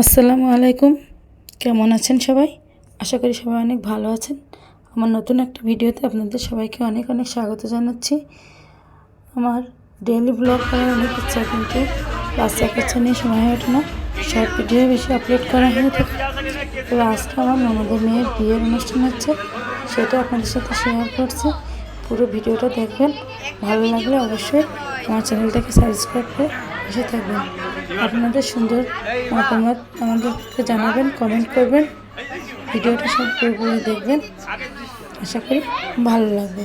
আসসালামু আলাইকুম। কেমন আছেন সবাই? আশা করি সবাই অনেক ভালো আছেন। আমার নতুন একটা ভিডিওতে আপনাদের সবাইকে অনেক অনেক স্বাগত জানাচ্ছি। আমার ডেইলি ব্লগ করার অনেক ইচ্ছা, কিন্তু বাচ্চা কাচ্চা নিয়ে সময় ওঠে না। শর্ট ভিডিও বেশি আপলোড করা হয়ে থাকে। তো আজকে আমার ননদের মেয়ের বিয়ের অনুষ্ঠান হচ্ছে, সেটা আপনাদের সাথে শেয়ার করছি। পুরো ভিডিওটা দেখবেন। ভালো লাগলে অবশ্যই আমার চ্যানেলটাকে সাবস্ক্রাইব করে বসে থাকবেন। আপনাদের সুন্দর মতামত আমাদেরকে জানাবেন কমেন্ট করবেন। ভিডিওটা সব পুরোপুরি দেখবেন। আশা করি ভালো লাগবে।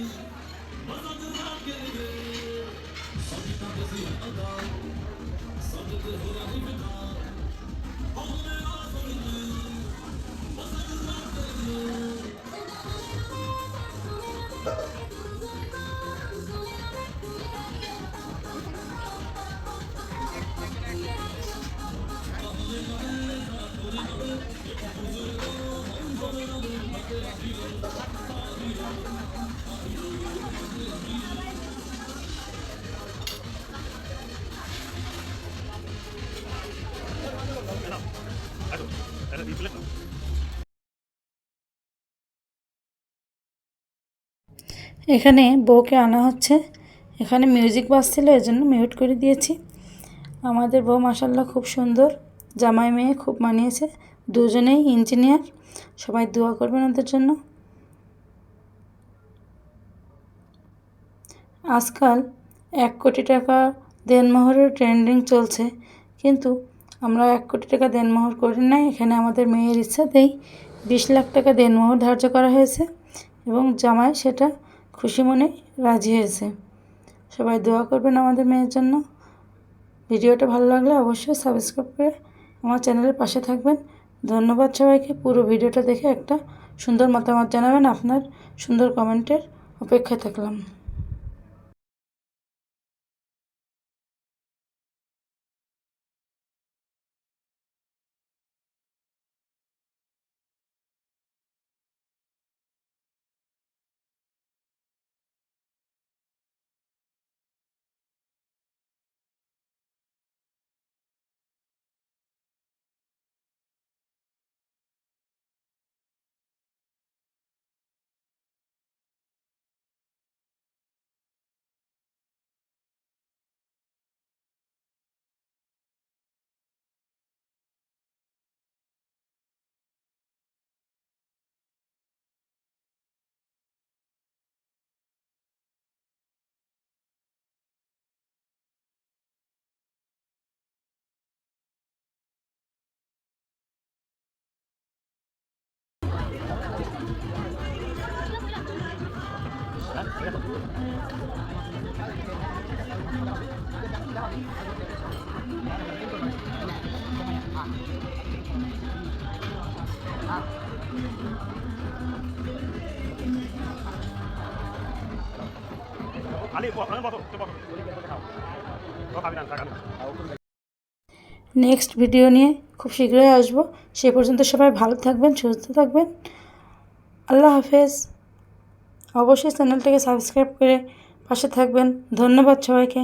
Mazatına gelir Hakikaten yazıyor adam এখানে বউকে আনা হচ্ছে। এখানে মিউজিক বাজছিল এর জন্য মিউট করে দিয়েছি। আমাদের বউ মাসাল্লাহ খুব সুন্দর। জামাই মেয়ে খুব মানিয়েছে। দুজনেই ইঞ্জিনিয়ার সবাই দোয়া করবেন ওদের জন্য। আজকাল এক কোটি টাকা দেনমোহরের ট্রেন্ডিং চলছে। কিন্তু আমরা এক কোটি টাকা দেনমোহর করি নাই। এখানে আমাদের মেয়ের ইচ্ছাতেই বিশ লাখ টাকা দেনমোহর ধার্য করা হয়েছে। এবং জামাই সেটা খুশি মনে রাজি হয়েছে। সবাই দোয়া করবেন আমাদের মেয়ের জন্য। ভিডিওটা ভালো লাগলে অবশ্যই সাবস্ক্রাইব করে আমার চ্যানেলের পাশে থাকবেন। ধন্যবাদ সবাইকে। পুরো ভিডিওটা দেখে একটা সুন্দর মতামত জানাবেন। আপনার সুন্দর কমেন্টের অপেক্ষায় থাকলাম। নেক্সট ভিডিও নিয়ে খুব শীঘ্রই আসব। সে পর্যন্ত সবাই ভালো থাকবেন, সুস্থ থাকবেন। আল্লাহ হাফেজ। অবশ্যই চ্যানেলটাকে সাবস্ক্রাইব করে পাশে থাকবেন। ধন্যবাদ সবাইকে।